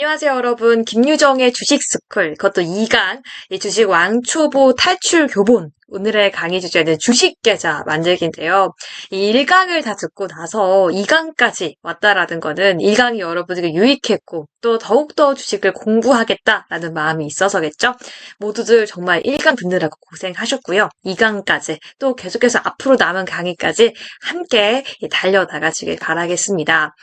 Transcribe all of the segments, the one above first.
안녕하세요, 여러분. 김유정의 주식 스쿨, 그것도 2강, 이 주식 왕초보 탈출 교본. 오늘의 강의 주제는 주식 계좌 만들기인데요. 이 1강을 다 듣고 나서 2강까지 왔다라는 거는 1강이 여러분에게 유익했고 또 더욱더 주식을 공부하겠다라는 마음이 있어서겠죠. 모두들 정말 1강 듣느라고 고생하셨고요. 2강까지 또 계속해서 앞으로 남은 강의까지 함께 달려나가시길 바라겠습니다.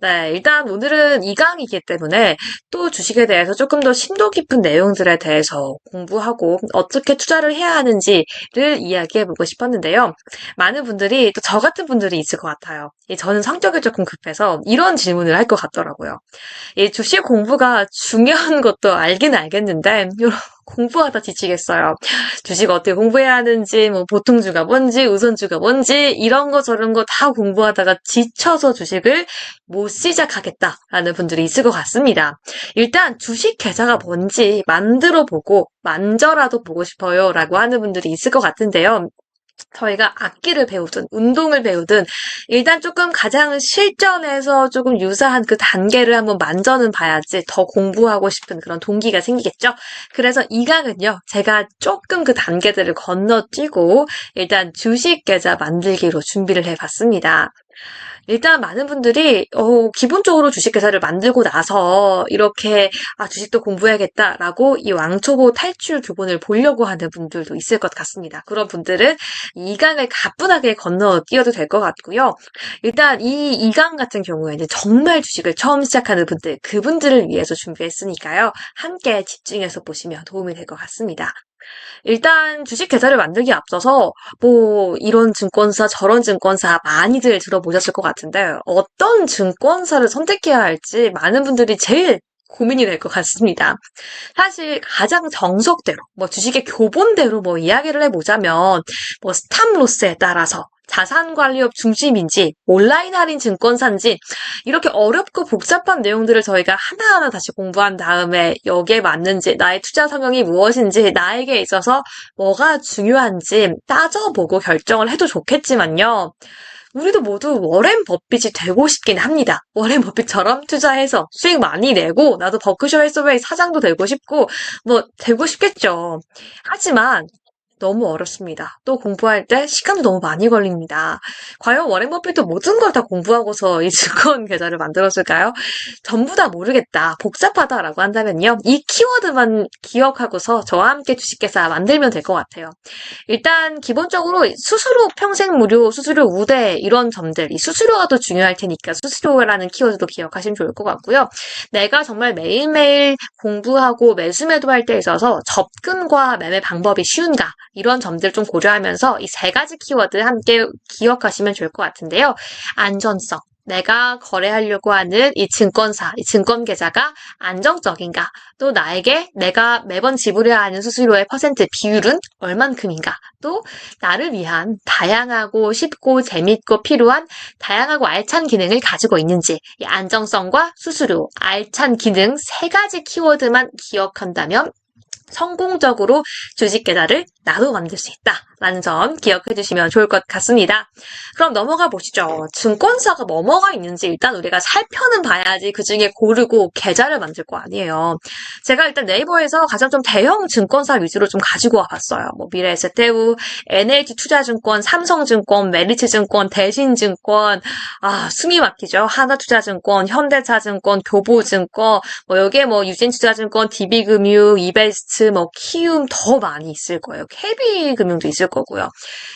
네, 일단 오늘은 2강이기 때문에 또 주식에 대해서 조금 더 심도 깊은 내용들에 대해서 공부하고 어떻게 투자를 해야 하는지 를 이야기해 보고 싶었는데요. 많은 분들이 또 저 같은 분들이 있을 것 같아요. 저는 성격이 조금 급해서 이런 질문을 할 것 같더라고요. 이 주식 공부가 중요한 것도 알긴 알겠는데 공부하다 지치겠어요. 주식 어떻게 공부해야 하는지, 뭐 보통주가 뭔지, 우선주가 뭔지 이런 거 저런 거 다 공부하다가 지쳐서 주식을 못 시작하겠다라는 분들이 있을 것 같습니다. 일단 주식 계좌가 뭔지 만들어 보고 만져라도 보고 싶어요 라고 하는 분들이 있을 것 같은데요. 저희가 악기를 배우든 운동을 배우든 일단 조금 가장 실전에서 조금 유사한 그 단계를 한번 만져는 봐야지 더 공부하고 싶은 그런 동기가 생기겠죠. 그래서 이 강은요. 제가 조금 그 단계들을 건너뛰고 일단 주식 계좌 만들기로 준비를 해봤습니다. 일단 많은 분들이 어, 기본적으로 주식회사를 만들고 나서 이렇게 아, 주식도 공부해야겠다라고 이 왕초보 탈출 교본을 보려고 하는 분들도 있을 것 같습니다. 그런 분들은 이 강을 가뿐하게 건너 뛰어도 될 것 같고요. 일단 이이강 같은 경우에는 정말 주식을 처음 시작하는 분들, 그분들을 위해서 준비했으니까요. 함께 집중해서 보시면 도움이 될 것 같습니다. 일단 주식 계좌를 만들기 앞서서 뭐 이런 증권사 저런 증권사 많이들 들어보셨을 것 같은데 어떤 증권사를 선택해야 할지 많은 분들이 제일 고민이 될 것 같습니다. 사실 가장 정석대로, 뭐 주식의 교본대로 뭐 이야기를 해보자면, 뭐 스탑로스에 따라서 자산관리업 중심인지 온라인 할인 증권사인지 이렇게 어렵고 복잡한 내용들을 저희가 하나하나 다시 공부한 다음에 여기에 맞는지 나의 투자 성향이 무엇인지 나에게 있어서 뭐가 중요한지 따져보고 결정을 해도 좋겠지만요. 우리도 모두 워렌 버핏이 되고 싶긴 합니다. 워렌 버핏처럼 투자해서 수익 많이 내고 나도 버크셔 헬스웨이 사장도 되고 싶고 뭐 되고 싶겠죠. 하지만 너무 어렵습니다. 또 공부할 때 시간도 너무 많이 걸립니다. 과연 워렌 버핏도 모든 걸 다 공부하고서 이 증권 계좌를 만들었을까요? 전부 다 모르겠다. 복잡하다라고 한다면요. 이 키워드만 기억하고서 저와 함께 주식회사 만들면 될 것 같아요. 일단 기본적으로 수수료 평생 무료, 수수료 우대 이런 점들, 이 수수료가 더 중요할 테니까 수수료라는 키워드도 기억하시면 좋을 것 같고요. 내가 정말 매일매일 공부하고 매수 매도 할 때 있어서 접근과 매매 방법이 쉬운가 이런 점들 좀 고려하면서 이 세 가지 키워드 함께 기억하시면 좋을 것 같은데요. 안전성. 내가 거래하려고 하는 이 증권사, 이 증권 계좌가 안정적인가? 또 나에게 내가 매번 지불해야 하는 수수료의 퍼센트 비율은 얼만큼인가? 또 나를 위한 다양하고 쉽고 재밌고 필요한 다양하고 알찬 기능을 가지고 있는지 이 안정성과 수수료, 알찬 기능 세 가지 키워드만 기억한다면 성공적으로 주식 계좌를 나도 만들 수 있다라는 점 기억해 주시면 좋을 것 같습니다. 그럼 넘어가 보시죠. 증권사가 뭐뭐가 있는지 일단 우리가 살펴는 봐야지 그 중에 고르고 계좌를 만들 거 아니에요. 제가 일단 네이버에서 가장 좀 대형 증권사 위주로 좀 가지고 와봤어요. 뭐 미래에셋대우, NH 투자증권, 삼성증권, 메리츠증권, 대신증권, 아 숨이 막히죠. 하나투자증권, 현대차증권, 교보증권, 뭐 여기에 뭐 유진투자증권, DB금융, 이베스트, 뭐 키움 더 많이 있을 거예요. KB 금융도 있을 거고요.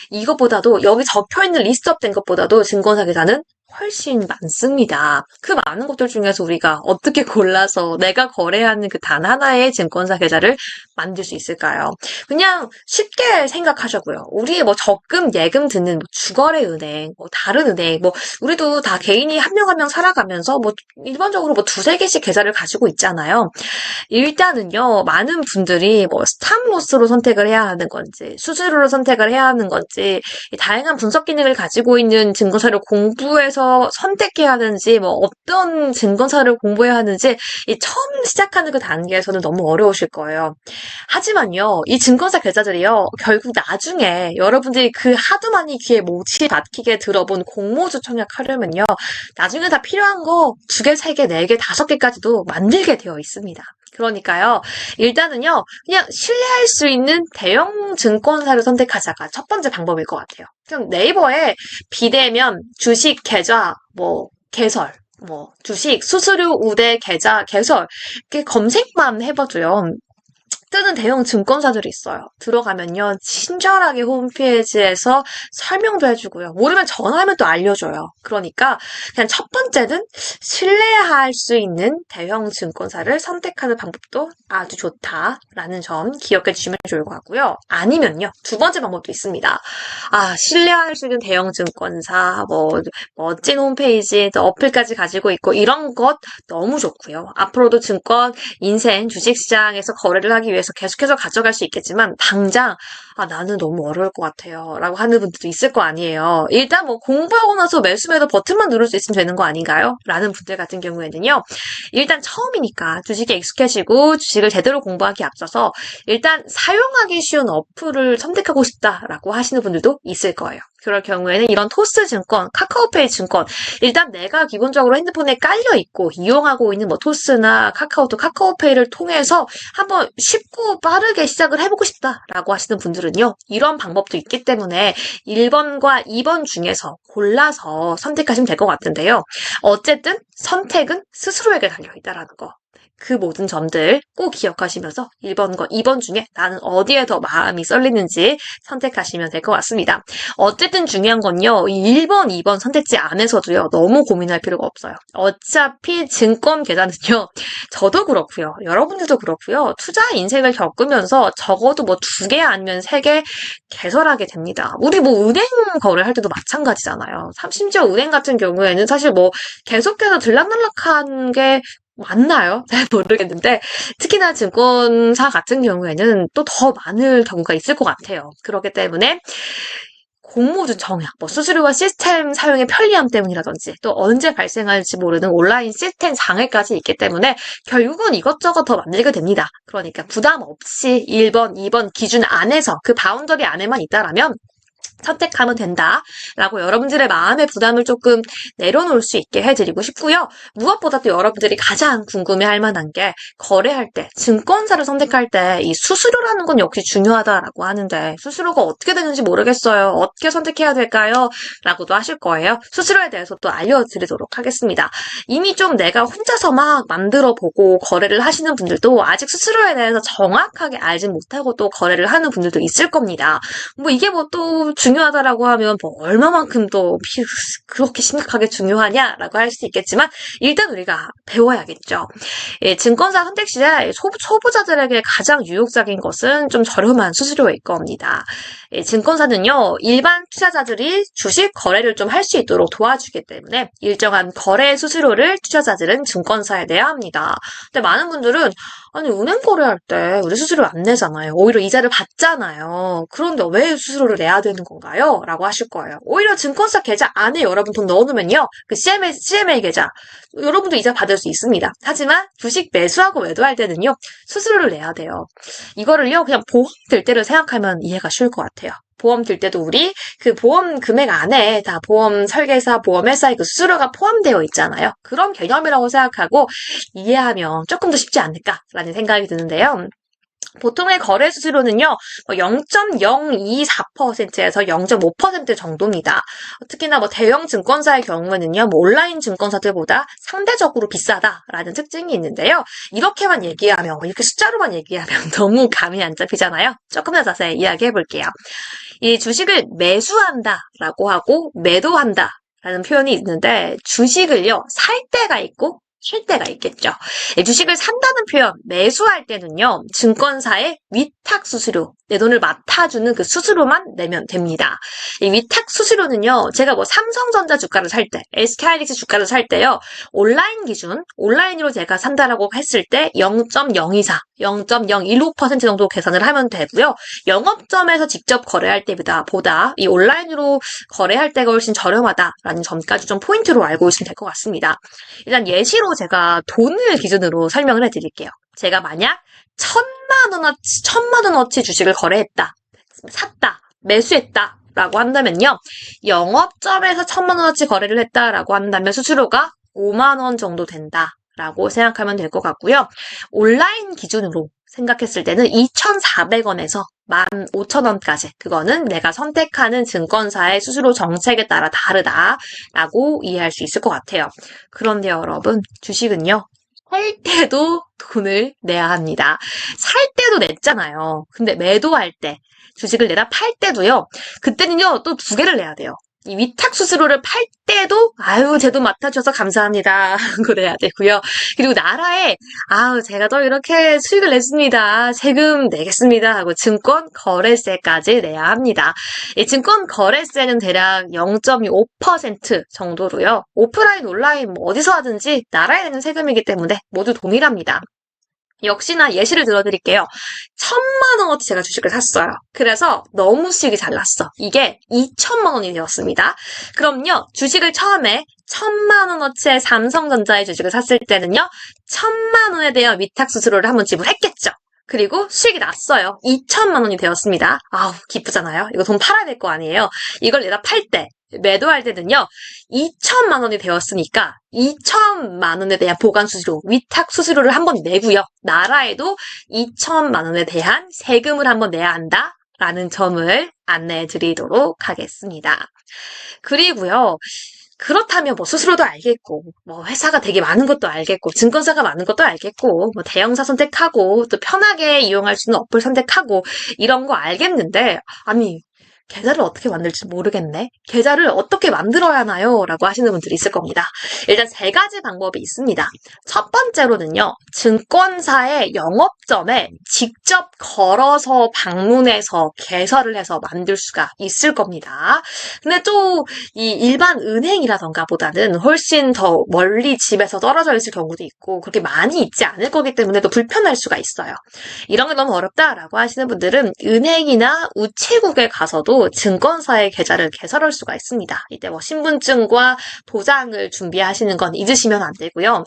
이것보다도 여기 적혀 있는 리스트업된 것보다도 증권사 계좌는 훨씬 많습니다. 그 많은 것들 중에서 우리가 어떻게 골라서 내가 거래하는 그 단 하나의 증권사 계좌를 만들 수 있을까요? 그냥 쉽게 생각하자고요. 우리 뭐 적금, 예금 듣는 뭐 주거래 은행, 뭐 다른 은행, 뭐 우리도 다 개인이 한명 한 명 살아가면서 뭐 일반적으로 뭐 두세 개씩 계좌를 가지고 있잖아요. 일단은요, 많은 분들이 뭐 스탑로스로 선택을 해야 하는 건지, 수수료로 선택을 해야 하는 건지, 다양한 분석 기능을 가지고 있는 증권사를 공부해서 어디서 선택해야 하는지, 뭐 어떤 증권사를 공부해야 하는지 이 처음 시작하는 그 단계에서는 너무 어려우실 거예요. 하지만요, 이 증권사 계좌들이요, 결국 나중에 여러분들이 그 하도 많이 귀에 못이 박히게 들어본 공모주 청약하려면요, 나중에 다 필요한 거 두 개, 세 개, 네 개, 다섯 개까지도 만들게 되어 있습니다. 그러니까요, 일단은요, 그냥 신뢰할 수 있는 대형 증권사를 선택하자가 첫 번째 방법일 것 같아요. 그냥 네이버에 비대면, 주식 계좌, 뭐, 개설, 뭐, 주식, 수수료 우대 계좌, 개설, 이렇게 검색만 해봐도요, 뜨는 대형 증권사들이 있어요. 들어가면요, 친절하게 홈페이지에서 설명도 해주고요. 모르면 전화하면 또 알려줘요. 그러니까 그냥 첫 번째는 신뢰할 수 있는 대형 증권사를 선택하는 방법도 아주 좋다라는 점 기억해 주시면 좋을 것 같고요. 아니면요, 두 번째 방법도 있습니다. 아, 신뢰할 수 있는 대형 증권사, 뭐, 멋진 홈페이지, 또 어플까지 가지고 있고 이런 것 너무 좋고요. 앞으로도 증권, 인생, 주식시장에서 거래를 하기 위해서 계속해서 가져갈 수 있겠지만 당장 아 나는 너무 어려울 것 같아요. 라고 하는 분들도 있을 거 아니에요. 일단 뭐 공부하고 나서 매수매도 버튼만 누를 수 있으면 되는 거 아닌가요? 라는 분들 같은 경우에는요. 일단 처음이니까 주식에 익숙해지고 주식을 제대로 공부하기 앞서서 일단 사용하기 쉬운 어플을 선택하고 싶다라고 하시는 분들도 있을 거예요. 그럴 경우에는 이런 토스 증권, 카카오페이 증권, 일단 내가 기본적으로 핸드폰에 깔려 있고 이용하고 있는 뭐 토스나 카카오톡, 카카오페이를 통해서 한번 쉽고 빠르게 시작을 해보고 싶다라고 하시는 분들은 요, 이런 방법도 있기 때문에 1번과 2번 중에서 골라서 선택하시면 될 것 같은데요. 어쨌든 선택은 스스로에게 달려있다라는 거. 그 모든 점들 꼭 기억하시면서 1번과 2번 중에 나는 어디에 더 마음이 썰리는지 선택하시면 될 것 같습니다. 어쨌든 중요한 건요. 1번, 2번 선택지 안에서도요. 너무 고민할 필요가 없어요. 어차피 증권 계좌는요. 저도 그렇고요. 여러분들도 그렇고요. 투자 인생을 겪으면서 적어도 뭐 두 개 아니면 세 개 개설하게 됩니다. 우리 뭐 은행 거래할 때도 마찬가지잖아요. 심지어 은행 같은 경우에는 사실 뭐 계속해서 들락날락한 게 맞나요? 잘 모르겠는데 특히나 증권사 같은 경우에는 또 더 많을 경우가 있을 것 같아요. 그렇기 때문에 공모주 정약, 뭐 수수료와 시스템 사용의 편리함 때문이라든지 또 언제 발생할지 모르는 온라인 시스템 장애까지 있기 때문에 결국은 이것저것 더 만들게 됩니다. 그러니까 부담 없이 1번, 2번 기준 안에서 그 바운더리 안에만 있다라면 선택하면 된다라고 여러분들의 마음의 부담을 조금 내려놓을 수 있게 해드리고 싶고요. 무엇보다 또 여러분들이 가장 궁금해할 만한 게 거래할 때 증권사를 선택할 때 이 수수료라는 건 역시 중요하다라고 하는데 수수료가 어떻게 되는지 모르겠어요. 어떻게 선택해야 될까요? 라고도 하실 거예요. 수수료에 대해서 또 알려드리도록 하겠습니다. 이미 좀 내가 혼자서 막 만들어 보고 거래를 하시는 분들도 아직 수수료에 대해서 정확하게 알지 못하고 또 거래를 하는 분들도 있을 겁니다. 뭐 이게 뭐또 중요하다라고 하면 뭐 얼마만큼 또 그렇게 심각하게 중요하냐라고 할 수 있겠지만 일단 우리가 배워야겠죠. 예, 증권사 선택 시에 소부, 초보 자들에게 가장 유혹적인 것은 좀 저렴한 수수료일 겁니다. 예, 증권사는요 일반 투자자들이 주식 거래를 좀 할 수 있도록 도와주기 때문에 일정한 거래 수수료를 투자자들은 증권사에 내야 합니다. 근데 많은 분들은 아니 은행 거래할 때 우리 수수료 안 내잖아요. 오히려 이자를 받잖아요. 그런데 왜 수수료를 내야 되는 건가요? 라고 하실 거예요. 오히려 증권사 계좌 안에 여러분 돈 넣어놓으면요. 그 CMA, CMA 계좌 여러분도 이자 받을 수 있습니다. 하지만 주식 매수하고 매도할 때는요. 수수료를 내야 돼요. 이거를요. 그냥 보험 들 때를 생각하면 이해가 쉬울 것 같아요. 보험 들 때도 우리 그 보험 금액 안에 다 보험 설계사, 보험 회사의 그 수수료가 포함되어 있잖아요. 그런 개념이라고 생각하고 이해하면 조금 더 쉽지 않을까라는 생각이 드는데요. 보통의 거래 수수료는요, 0.024%에서 0.5% 정도입니다. 특히나 뭐 대형 증권사의 경우에는요, 뭐 온라인 증권사들보다 상대적으로 비싸다라는 특징이 있는데요. 이렇게만 얘기하면, 이렇게 숫자로만 얘기하면 너무 감이 안 잡히잖아요. 조금 더 자세히 이야기해 볼게요. 이 주식을 매수한다라고 하고 매도한다 라는 표현이 있는데 주식을요 살 때가 있고 할 때가 있겠죠. 예, 주식을 산다는 표현, 매수할 때는요, 증권사의 위탁 수수료, 내 돈을 맡아주는 그 수수료만 내면 됩니다. 이 위탁 수수료는요, 제가 뭐 삼성전자 주가를 살 때, SK하이닉스 주가를 살 때요, 온라인 기준, 온라인으로 제가 산다라고 했을 때 0.024, 0.015% 정도 계산을 하면 되고요. 영업점에서 직접 거래할 때보다 보다 이 온라인으로 거래할 때가 훨씬 저렴하다라는 점까지 좀 포인트로 알고 있으면 될 것 같습니다. 일단 예시로 제가 돈을 기준으로 설명을 해드릴게요. 제가 만약 천만 원어치, 천만 원어치 주식을 거래했다, 샀다, 매수했다. 라고 한다면요. 영업점에서 천만 원어치 거래를 했다라고 한다면 수수료가 5만 원 정도 된다 라고 생각하면 될 것 같고요. 온라인 기준으로 생각했을 때는 2,400원에서 15,000원까지. 그거는 내가 선택하는 증권사의 수수료 정책에 따라 다르다라고 이해할 수 있을 것 같아요. 그런데 여러분, 주식은요. 살 때도 돈을 내야 합니다. 살 때도 냈잖아요. 근데 매도할 때, 주식을 내다 팔 때도요. 그때는요, 또 두 개를 내야 돼요. 이 위탁 수수료를 팔 때도 아유 제돈 맡아줘서 감사합니다 내야 되고요. 그리고 나라에 아우 제가 또 이렇게 수익을 냈습니다. 세금 내겠습니다 하고 증권 거래세까지 내야 합니다. 이 증권 거래세는 대략 0.25% 정도로요. 오프라인 온라인 뭐 어디서 하든지 나라에 내는 세금이기 때문에 모두 동일합니다. 역시나 예시를 들어드릴게요. 천만 원어치 제가 주식을 샀어요. 그래서 너무 수익이 잘 났어. 이게 2천만 원이 되었습니다. 그럼요, 주식을 처음에 천만 원어치의 삼성전자의 주식을 샀을 때는요, 천만 원에 대한 위탁 수수료를 한번 지불했겠죠. 그리고 수익이 났어요. 2천만 원이 되었습니다. 아우, 기쁘잖아요. 이거 돈 팔아야 될 거 아니에요. 이걸 내가 팔 때, 매도할 때는요, 2천만 원이 되었으니까 2천만 원에 대한 보관 수수료, 위탁 수수료를 한번 내고요. 나라에도 2천만 원에 대한 세금을 한번 내야 한다. 라는 점을 안내해 드리도록 하겠습니다. 그리고요, 그렇다면 뭐 수수료도 알겠고, 뭐 회사가 되게 많은 것도 알겠고, 증권사가 많은 것도 알겠고, 뭐 대형사 선택하고, 또 편하게 이용할 수 있는 어플 선택하고, 이런 거 알겠는데, 아니, 계좌를 어떻게 만들지 모르겠네. 계좌를 어떻게 만들어야 하나요? 라고 하시는 분들이 있을 겁니다. 일단 세 가지 방법이 있습니다. 첫 번째로는요, 증권사의 영업점에 직접 걸어서 방문해서 개설을 해서 만들 수가 있을 겁니다. 근데 또 이 일반 은행이라던가 보다는 훨씬 더 멀리 집에서 떨어져 있을 경우도 있고, 그렇게 많이 있지 않을 거기 때문에 또 불편할 수가 있어요. 이런 게 너무 어렵다라고 하시는 분들은 은행이나 우체국에 가서도 증권사의 계좌를 개설할 수가 있습니다. 이때 뭐 신분증과 도장을 준비하시는 건 잊으시면 안 되고요.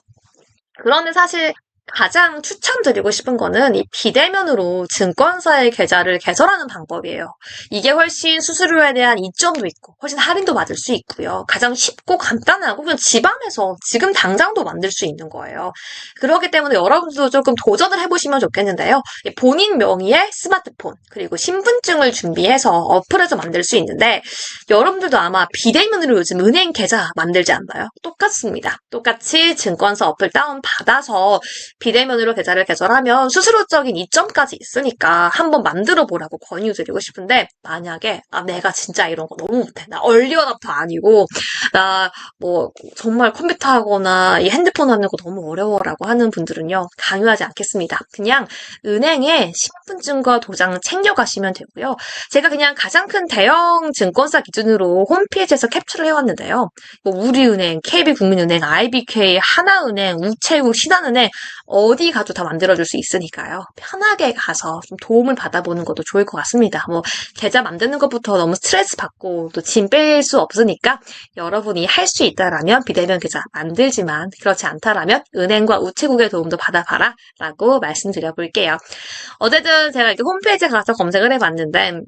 그런데 사실 가장 추천드리고 싶은 거는 이 비대면으로 증권사의 계좌를 개설하는 방법이에요. 이게 훨씬 수수료에 대한 이점도 있고 훨씬 할인도 받을 수 있고요. 가장 쉽고 간단하고 그냥 집안에서 지금 당장도 만들 수 있는 거예요. 그렇기 때문에 여러분들도 조금 도전을 해보시면 좋겠는데요. 본인 명의의 스마트폰 그리고 신분증을 준비해서 어플에서 만들 수 있는데 여러분들도 아마 비대면으로 요즘 은행 계좌 만들지 않나요? 똑같습니다. 똑같이 증권사 어플 다운 받아서 비대면으로 계좌를 개설하면 수수료적인 이점까지 있으니까 한번 만들어 보라고 권유드리고 싶은데 만약에 아 내가 진짜 이런 거 너무 못해 나 얼리어답터 아니고 나 뭐 정말 컴퓨터 하거나 이 핸드폰 하는 거 너무 어려워라고 하는 분들은요 강요하지 않겠습니다. 그냥 은행에 신분증과 도장 챙겨가시면 되고요. 제가 그냥 가장 큰 대형 증권사 기준으로 홈페이지에서 캡처를 해왔는데요. 뭐 우리은행, KB국민은행, IBK, 하나은행, 우체국, 신한은행 어디 가도 다 만들어줄 수 있으니까요. 편하게 가서 좀 도움을 받아보는 것도 좋을 것 같습니다. 뭐 계좌 만드는 것부터 너무 스트레스 받고 또 짐 뺄 수 없으니까 여러분이 할 수 있다라면 비대면 계좌 만들지만 그렇지 않다라면 은행과 우체국의 도움도 받아봐라 라고 말씀드려 볼게요. 어쨌든 제가 이렇게 홈페이지에 가서 검색을 해봤는데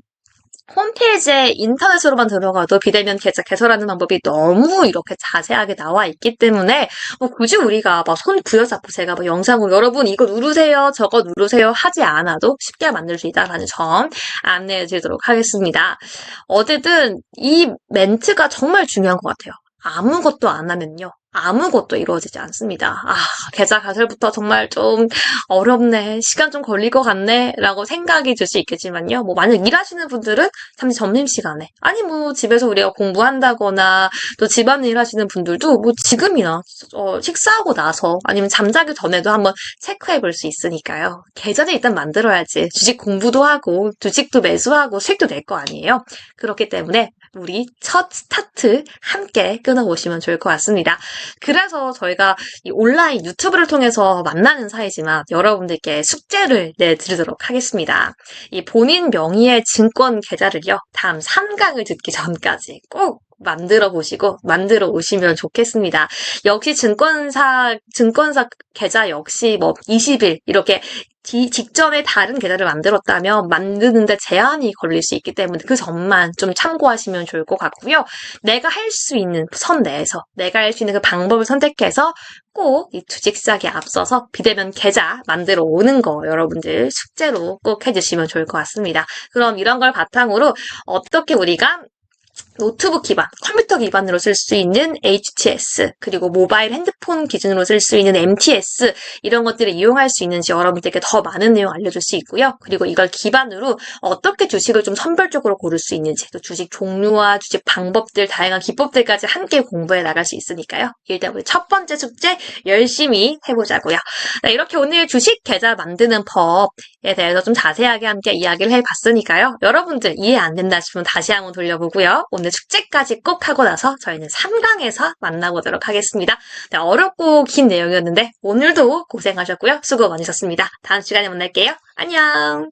홈페이지에 인터넷으로만 들어가도 비대면 계좌 개설하는 방법이 너무 이렇게 자세하게 나와 있기 때문에 뭐 굳이 우리가 막 손 부여잡고 제가 뭐 영상으로 여러분 이거 누르세요 저거 누르세요 하지 않아도 쉽게 만들 수 있다라는 점 안내해 드리도록 하겠습니다. 어쨌든 이 멘트가 정말 중요한 것 같아요. 아무것도 안 하면요. 아무것도 이루어지지 않습니다. 아, 계좌 가설부터 정말 좀 어렵네. 시간 좀 걸릴 것 같네. 라고 생각이 들 수 있겠지만요. 뭐, 만약 일하시는 분들은 잠시 점심시간에, 아니 뭐, 집에서 우리가 공부한다거나, 또 집안일 하시는 분들도 뭐, 지금이나, 어, 식사하고 나서, 아니면 잠자기 전에도 한번 체크해 볼 수 있으니까요. 계좌는 일단 만들어야지. 주식 공부도 하고, 주식도 매수하고, 수익도 낼 거 아니에요. 그렇기 때문에, 우리 첫 스타트 함께 끊어보시면 좋을 것 같습니다. 그래서 저희가 이 온라인 유튜브를 통해서 만나는 사이지만 여러분들께 숙제를 내드리도록 하겠습니다. 이 본인 명의의 증권 계좌를요, 다음 3강을 듣기 전까지 꼭 만들어 보시고 만들어 오시면 좋겠습니다. 역시 증권사 증권사 계좌 역시 뭐 20일 이렇게 뒤, 직전에 다른 계좌를 만들었다면 만드는데 제한이 걸릴 수 있기 때문에 그 점만 좀 참고하시면 좋을 것 같고요. 내가 할 수 있는 선 내에서 내가 할 수 있는 그 방법을 선택해서 꼭 이 주식시장에 앞서서 비대면 계좌 만들어 오는 거 여러분들 숙제로 꼭 해주시면 좋을 것 같습니다. 그럼 이런 걸 바탕으로 어떻게 우리가 노트북 기반, 컴퓨터 기반으로 쓸 수 있는 HTS, 그리고 모바일 핸드폰 기준으로 쓸 수 있는 MTS, 이런 것들을 이용할 수 있는지 여러분들께 더 많은 내용 알려줄 수 있고요. 그리고 이걸 기반으로 어떻게 주식을 좀 선별적으로 고를 수 있는지, 또 주식 종류와 주식 방법들, 다양한 기법들까지 함께 공부해 나갈 수 있으니까요. 일단 우리 첫 번째 숙제 열심히 해보자고요. 네, 이렇게 오늘 주식 계좌 만드는 법에 대해서 좀 자세하게 함께 이야기를 해봤으니까요. 여러분들 이해 안 된다 싶으면 다시 한번 돌려보고요. 오늘 축제까지 꼭 하고 나서 저희는 3강에서 만나보도록 하겠습니다. 네, 어렵고 긴 내용이었는데 오늘도 고생하셨고요. 수고 많으셨습니다. 다음 시간에 만날게요. 안녕!